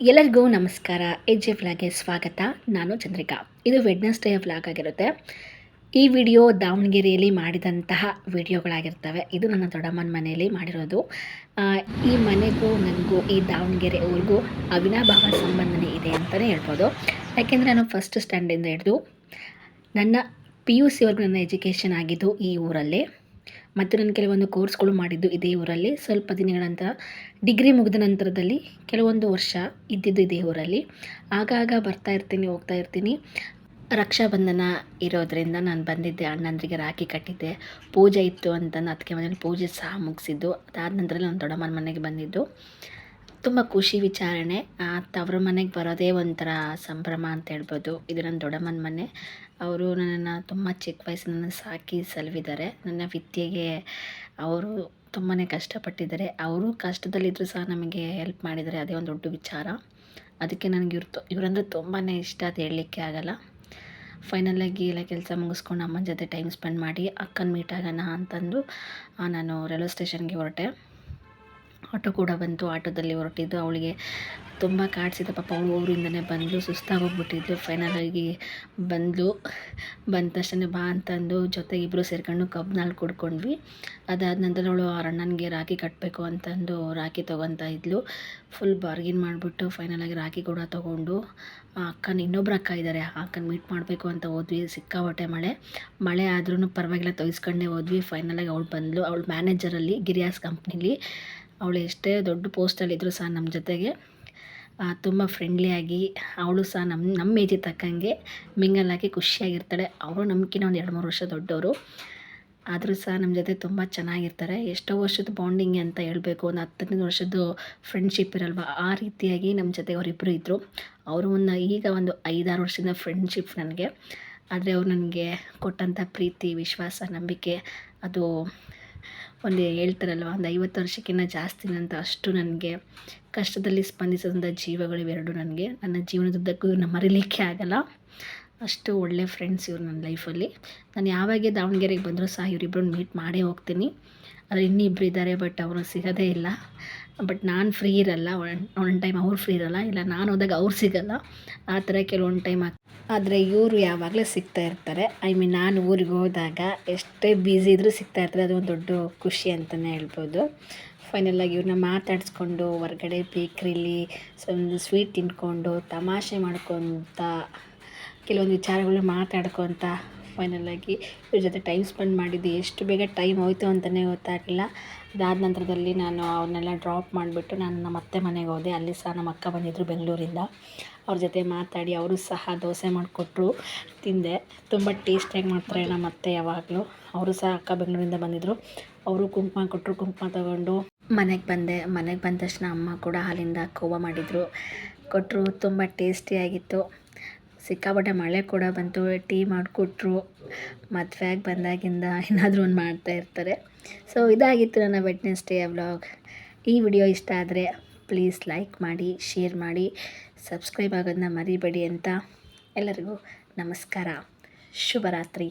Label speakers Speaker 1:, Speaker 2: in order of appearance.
Speaker 1: ಎಲ್ಲರಿಗೂ ನಮಸ್ಕಾರ. ಎಜೆ ವ್ಲಾಗ್ಗೆ ಸ್ವಾಗತ. ನಾನು ಚಂದ್ರಿಕಾ. ಇದು ವೆಡ್ನೆಸ್ಡೇ ವ್ಲಾಗ್ ಆಗಿರುತ್ತೆ. ಈ ವಿಡಿಯೋ ದಾವಣಗೆರೆಯಲ್ಲಿ ಮಾಡಿದಂತಹ ವಿಡಿಯೋಗಳಾಗಿರ್ತವೆ. ಇದು ನನ್ನ ದೊಡ್ಡಮ್ಮನ ಮನೆಯಲ್ಲಿ ಮಾಡಿರೋದು. ಈ ಮನೆಗೂ, ನನಗೂ, ಈ ದಾವಣಗೆರೆ ಊರಿಗೂ ಅವಿನಾಭಾವ ಸಂಬಂಧನೇ ಇದೆ ಅಂತಲೇ ಹೇಳ್ಬೋದು. ಯಾಕೆಂದರೆ ನಾನು ಫಸ್ಟ್ ಸ್ಟ್ಯಾಂಡಿಂದ ಹಿಡಿದು ನನ್ನ ಪಿ ಯು ಸಿವರೆಗೂ ನನ್ನ ಎಜುಕೇಷನ್ ಆಗಿದ್ದು ಈ ಊರಲ್ಲೇ. ಮತ್ತು ನಾನು ಕೆಲವೊಂದು ಕೋರ್ಸ್ಗಳು ಮಾಡಿದ್ದು ಇದೇ ಊರಲ್ಲಿ. ಸ್ವಲ್ಪ ದಿನಗಳ ನಂತರ, ಡಿಗ್ರಿ ಮುಗಿದ ನಂತರದಲ್ಲಿ ಕೆಲವೊಂದು ವರ್ಷ ಇದ್ದಿದ್ದು ಇದೇ ಊರಲ್ಲಿ. ಆಗಾಗ ಬರ್ತಾ ಇರ್ತೀನಿ, ಹೋಗ್ತಾ ಇರ್ತೀನಿ. ರಕ್ಷಾಬಂಧನ ಇರೋದರಿಂದ ನಾನು ಬಂದಿದ್ದೆ, ಅಣ್ಣಂದ್ರಿಗೆ ರಾಖಿ ಕಟ್ಟಿದ್ದೆ. ಪೂಜೆ ಇತ್ತು ಅಂತ ಅದಕ್ಕೆ ಮನೇಲಿ ಪೂಜೆ ಸಹ ಮುಗಿಸಿದ್ದು. ಅದಾದ ನಂತರ ನಾನು ದೊಡ್ಡಮ್ಮನ ಮನೆಗೆ ಬಂದಿದ್ದು. ತುಂಬ ಖುಷಿ ವಿಚಾರಣೆ. ಆ, ತವ್ರ ಮನೆಗೆ ಬರೋದೇ ಒಂಥರ ಸಂಭ್ರಮ ಅಂತ ಹೇಳ್ಬೋದು. ಇದು ನನ್ನ ದೊಡ್ಡಮ್ಮನ ಮನೆ. ಅವರು ನನ್ನನ್ನು ತುಂಬ ಚಿಕ್ಕ ವಯಸ್ಸಿನ ಸಾಕಿ ಸಲುವಿದ್ದಾರೆ. ನನ್ನ ವಿದ್ಯೆಗೆ ಅವರು ತುಂಬಾ ಕಷ್ಟಪಟ್ಟಿದ್ದಾರೆ. ಅವರು ಕಷ್ಟದಲ್ಲಿದ್ದರೂ ಸಹ ನಮಗೆ ಹೆಲ್ಪ್ ಮಾಡಿದರೆ ಅದೇ ಒಂದು ದೊಡ್ಡ ವಿಚಾರ. ಅದಕ್ಕೆ ನನಗೆ ಇವ್ರು ಇವರಂದ್ರೆ ತುಂಬಾ ಇಷ್ಟ ಅದು ಹೇಳಲಿಕ್ಕೆ ಆಗಲ್ಲ. ಫೈನಲಾಗಿ ಎಲ್ಲ ಕೆಲಸ ಮುಗಿಸ್ಕೊಂಡು ಅಮ್ಮನ ಜೊತೆ ಟೈಮ್ ಸ್ಪೆಂಡ್ ಮಾಡಿ ಅಕ್ಕನ ಮೀಟ್ ಆಗೋಣ ಅಂತಂದು ನಾನು ರೈಲ್ವೆ ಸ್ಟೇಷನ್ಗೆ ಹೊರಟೆ. ಆಟೋ ಕೂಡ ಬಂತು. ಆಟೋದಲ್ಲಿ ಹೊರಟಿದ್ದು ಅವಳಿಗೆ ತುಂಬ ಕಾಡಿಸಿದ. ಪಾಪ ಅವಳು ಊರಿಂದನೇ ಬಂದಳು ಸುಸ್ತಾಗೋಗ್ಬಿಟ್ಟಿದ್ಲು ಫೈನಲಾಗಿ ಬಂದಳು ಬಂದ ತಕ್ಷಣ ಬಾ ಅಂತಂದು ಜೊತೆಗೆ ಇಬ್ಬರು ಸೇರ್ಕೊಂಡು ಕಬ್ಬಿನಲ್ಲಿ ಕುಡ್ಕೊಂಡ್ವಿ. ಅದಾದ ನಂತರ ಅವಳು ಅವ್ರ ಅಣ್ಣನಿಗೆ ರಾಖಿ ಕಟ್ಟಬೇಕು ಅಂತಂದು ರಾಖಿ ತೊಗೊತಾ ಇದ್ಲು. ಫುಲ್ ಬಾರ್ಗಿನ್ ಮಾಡಿಬಿಟ್ಟು ಫೈನಲಾಗಿ ರಾಖಿ ಕೂಡ ತೊಗೊಂಡು ಆ ಅಕ್ಕನ ಇನ್ನೊಬ್ರು ಅಕ್ಕ ಇದ್ದಾರೆ ಆ ಅಕ್ಕನ ಮೀಟ್ ಮಾಡಬೇಕು ಅಂತ ಹೋದ್ವಿ. ಸಿಕ್ಕಾಪಟ್ಟೆ ಮಳೆ. ಮಳೆ ಆದ್ರೂ ಪರವಾಗಿಲ್ಲ ತೊಗಿಸ್ಕೊಂಡೇ ಹೋದ್ವಿ. ಫೈನಲಾಗಿ ಅವಳು ಬಂದಳು ಅವಳು ಮ್ಯಾನೇಜರಲ್ಲಿ ಗಿರಿಯಾಸ್ ಕಂಪ್ನಿಲಿ ಅವಳು ಎಷ್ಟೇ ದೊಡ್ಡ ಪೋಸ್ಟಲ್ಲಿದ್ದರೂ ಸಹ ನಮ್ಮ ಜೊತೆಗೆ ತುಂಬ ಫ್ರೆಂಡ್ಲಿಯಾಗಿ ಅವಳು ಸಹ ನಮ್ಮ ನಮ್ಮ ಏಜಿಗೆ ತಕ್ಕಂಗೆ ಮಿಂಗಲ್ ಆಗಿ ಖುಷಿಯಾಗಿರ್ತಾಳೆ. ಅವರು ನಮ್ಗಿಂತ ಒಂದು ಎರಡು ಮೂರು ವರ್ಷ ದೊಡ್ಡವರು. ಆದರೂ ಸಹ ನಮ್ಮ ಜೊತೆ ತುಂಬ ಚೆನ್ನಾಗಿರ್ತಾರೆ. ಎಷ್ಟೋ ವರ್ಷದ ಬಾಂಡಿಂಗ್ ಅಂತ ಹೇಳಬೇಕು, ಒಂದು ಹತ್ತನೇ ವರ್ಷದ್ದು ಫ್ರೆಂಡ್ಶಿಪ್ ಇರಲ್ವ? ಆ ರೀತಿಯಾಗಿ ನಮ್ಮ ಜೊತೆ ಅವರಿಬ್ಬರು ಇದ್ದರು ಅವರು ಒಂದು ಈಗ ಒಂದು ಐದಾರು ವರ್ಷದಿಂದ ಫ್ರೆಂಡ್ಶಿಪ್ ನನಗೆ. ಆದರೆ ಅವ್ರು ನನಗೆ ಕೊಟ್ಟಂಥ ಪ್ರೀತಿ, ವಿಶ್ವಾಸ, ನಂಬಿಕೆ, ಅದು ಒಂದು ಹೇಳ್ತಾರಲ್ವ, ಒಂದು ಐವತ್ತು ವರ್ಷಕ್ಕಿಂತ ಜಾಸ್ತಿ ಅಂತ ಅಷ್ಟು ನನಗೆ ಕಷ್ಟದಲ್ಲಿ ಸ್ಪಂದಿಸಿದಂಥ ಜೀವಗಳು ಇವೆರಡು ನನಗೆ. ನನ್ನ ಜೀವನದುದ್ದಕ್ಕೂ ಇವ್ರನ್ನ ಮರೀಲಿಕ್ಕೆ ಆಗಲ್ಲ. ಅಷ್ಟು ಒಳ್ಳೆ ಫ್ರೆಂಡ್ಸ್ ಇವರು ನನ್ನ ಲೈಫಲ್ಲಿ ನಾನು ಯಾವಾಗೆ ದಾವಣಗೆರೆಗೆ ಬಂದರೂ ಸಹ ಇವರಿಬ್ಬರನ್ನ ಮೀಟ್ ಮಾಡೇ ಹೋಗ್ತೀನಿ. ಆದರೆ ಇನ್ನಿಬ್ಬರು ಇದ್ದಾರೆ ಬಟ್ ಅವರು ಸಿಗೋದೇ ಇಲ್ಲ. ಬಟ್ ನಾನು ಫ್ರೀ ಇರಲ್ಲ. ಒನ್ ಒನ್ ಟೈಮ್ ಅವ್ರು ಫ್ರೀ ಇರಲ್ಲ. ಇಲ್ಲ, ನಾನು ಹೋದಾಗ ಅವ್ರು ಸಿಗಲ್ಲ. ಆ ಥರ ಕೆಲವೊಂದು ಟೈಮ್ ಆದರೆ ಇವರು ಯಾವಾಗಲೂ ಸಿಗ್ತಾ ಇರ್ತಾರೆ. ಐ ಮೀನ್ ನಾನು ಊರಿಗೆ ಹೋದಾಗ ಎಷ್ಟೇ ಬ್ಯುಸಿ ಇದ್ದರೂ ಸಿಗ್ತಾ ಇರ್ತಾರೆ. ಅದು ಒಂದು ದೊಡ್ಡ ಖುಷಿ ಅಂತಲೇ ಹೇಳ್ಬೋದು. ಫೈನಲಾಗಿ ಇವ್ರನ್ನ ಮಾತಾಡಿಸ್ಕೊಂಡು ಹೊರ್ಗಡೆ ಬೇಕ್ರಿಲಿ ಒಂದು ಸ್ವೀಟ್ ತಿನ್ಕೊಂಡು ತಮಾಷೆ ಮಾಡ್ಕೊತ, ಕೆಲವೊಂದು ವಿಚಾರಗಳು ಮಾತಾಡ್ಕೊತ ಫೈನಲಾಗಿ ಇವ್ರ ಜೊತೆ ಟೈಮ್ ಸ್ಪೆಂಡ್ ಮಾಡಿದ್ದು ಎಷ್ಟು ಬೇಗ ಟೈಮ್ ಹೋಯಿತು ಅಂತಲೇ ಗೊತ್ತಾಗಲಿಲ್ಲ. ಅದಾದ ನಂತರದಲ್ಲಿ ನಾನು ಅವ್ರನ್ನೆಲ್ಲ ಡ್ರಾಪ್ ಮಾಡಿಬಿಟ್ಟು ನಾನು ನಮ್ಮ ಅತ್ತೆ ಮನೆಗೆ ಹೋದೆ. ಅಲ್ಲಿ ಸಹ ನಮ್ಮ ಅಕ್ಕ ಬಂದಿದ್ದರು ಬೆಂಗಳೂರಿಂದ. ಅವ್ರ ಜೊತೆ ಮಾತಾಡಿ ಅವರು ಸಹ ದೋಸೆ ಮಾಡಿಕೊಟ್ರು, ತಿಂದೆ. ತುಂಬ ಟೇಸ್ಟಿಯಾಗಿ ಮಾಡ್ತಾರೆ ನಮ್ಮ ಅತ್ತೆ ಯಾವಾಗಲೂ. ಅವರು ಸಹ ಅಕ್ಕ ಬೆಂಗಳೂರಿಂದ ಬಂದಿದ್ದರು ಅವರು ಕುಂಕುಮ ಕೊಟ್ಟರು ಕುಂಕುಮ ತಗೊಂಡು ಮನೆಗೆ ಬಂದೆ. ಮನೆಗೆ ಬಂದ ತಕ್ಷಣ ಅಮ್ಮ ಕೂಡ ಹಾಲಿಂದ ಕೋವ ಮಾಡಿದರು. ಕೊಟ್ಟರು ತುಂಬ ಟೇಸ್ಟಿಯಾಗಿತ್ತು ಸಿಕ್ಕಾಪಟ್ಟೆ ಮಳೆ ಕೂಡ ಬಂತು, ಟೀ ಮಾಡಿಕೊಟ್ರು ಮದುವೆಯಾಗಿ ಬಂದಾಗಿಂದ ಏನಾದರೂ ಒಂದು ಮಾಡ್ತಾ ಇರ್ತಾರೆ. ಸೊ ಇದಾಗಿತ್ತು ನನ್ನ ವೆಡ್ನೆಸ್ಡೇ ವ್ಲಾಗ್ ಈ ವಿಡಿಯೋ ಇಷ್ಟ ಆದರೆ ಪ್ಲೀಸ್ ಲೈಕ್ ಮಾಡಿ ಶೇರ್ ಮಾಡಿ ಸಬ್ಸ್ಕ್ರೈಬ್ ಆಗೋದನ್ನ ಮರಿಬೇಡಿ ಅಂತ ಎಲ್ಲರಿಗೂ ನಮಸ್ಕಾರ. ಶುಭರಾತ್ರಿ.